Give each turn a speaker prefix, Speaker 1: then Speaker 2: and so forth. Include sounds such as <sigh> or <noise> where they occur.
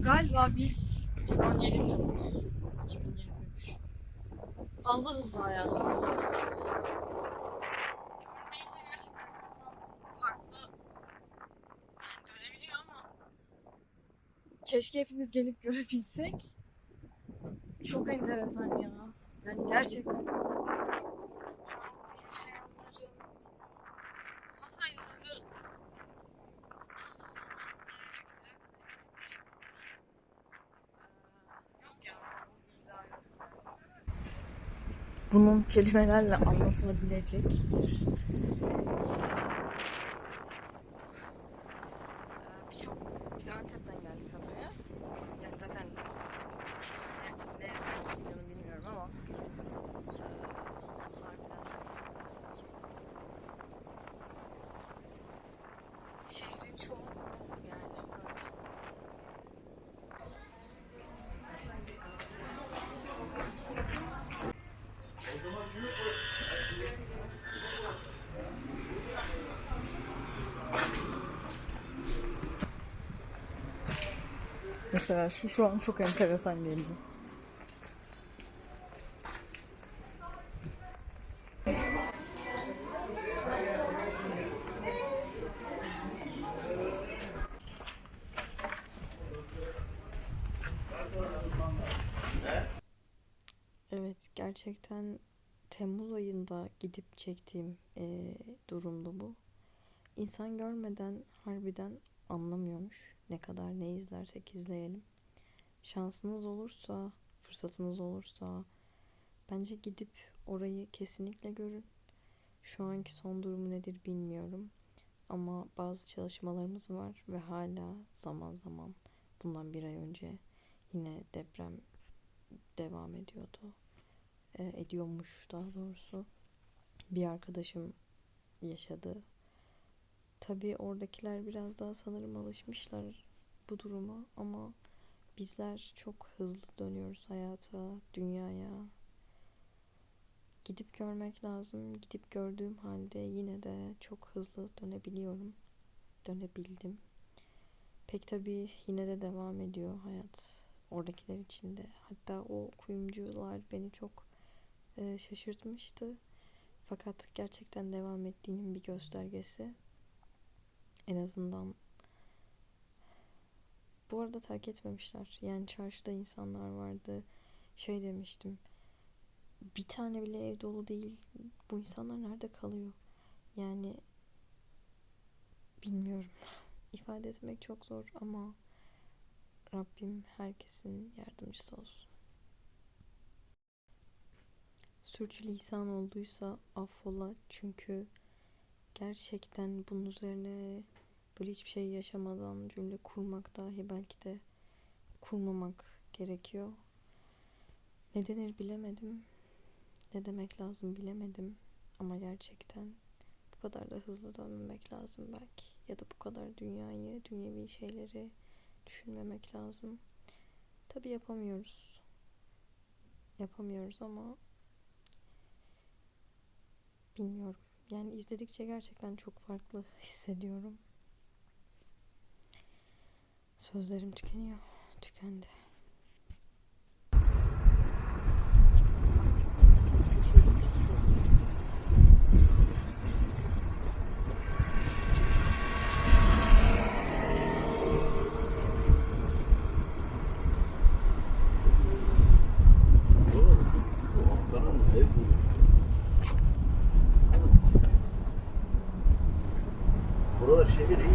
Speaker 1: Galiba biz 17 Temmuz 2023 fazla hızlı hayatımızı görmüşüz. Görmeyince gerçekten insan farklı yani dönebiliyor ama keşke hepimiz gelip görebilsek. Çok enteresan ya. Yani gerçekten çok enteresan. Bunun kelimelerle anlatılabilecek bir. Ee, Birçok, biz Antep'ten geldik Hatay'a. Yani zaten neresi olduğunu bilmiyorum ama eee, harbiden çok farklı. Şehrin çoğu yani böyle. Mesela şu şu an çok enteresan geliyor.
Speaker 2: Evet, gerçekten Temmuz ayında gidip çektiğim eee durumda bu. İnsan görmeden harbiden anlamıyormuş ne kadar ne izlersek izleyelim. Şansınız olursa, fırsatınız olursa bence gidip orayı kesinlikle görün. Şu anki son durumu nedir bilmiyorum. Ama bazı çalışmalarımız var ve hala zaman zaman bundan bir ay önce yine deprem devam ediyordu e, ediyormuş daha doğrusu. Bir arkadaşım yaşadı. Tabii oradakiler biraz daha sanırım alışmışlar bu duruma ama bizler çok hızlı dönüyoruz hayata, dünyaya. Gidip görmek lazım. Gidip gördüğüm halde yine de çok hızlı dönebiliyorum. Dönebildim. Pek tabii yine de devam ediyor hayat oradakiler için de. Hatta o kuyumcular beni çok e, şaşırtmıştı. Fakat gerçekten devam ettiğinin bir göstergesi. En azından bu arada terk etmemişler. Yani çarşıda insanlar vardı. Şey demiştim. Bir tane bile ev dolu değil. Bu insanlar nerede kalıyor? Yani bilmiyorum. <laughs> İfade etmek çok zor ama Rabbim herkesin yardımcısı olsun. Sürçülisan olduysa affola çünkü gerçekten bunun üzerine böyle hiçbir şey yaşamadan cümle kurmak dahi belki de kurmamak gerekiyor. Ne denir bilemedim. Ne demek lazım bilemedim. Ama gerçekten bu kadar da hızlı dönmemek lazım belki. Ya da bu kadar dünyayı, dünyevi şeyleri düşünmemek lazım. Tabii yapamıyoruz. Yapamıyoruz ama bilmiyorum. Yani izledikçe gerçekten çok farklı hissediyorum. Sözlerim tükeniyor. Tükendi.
Speaker 3: Şehir.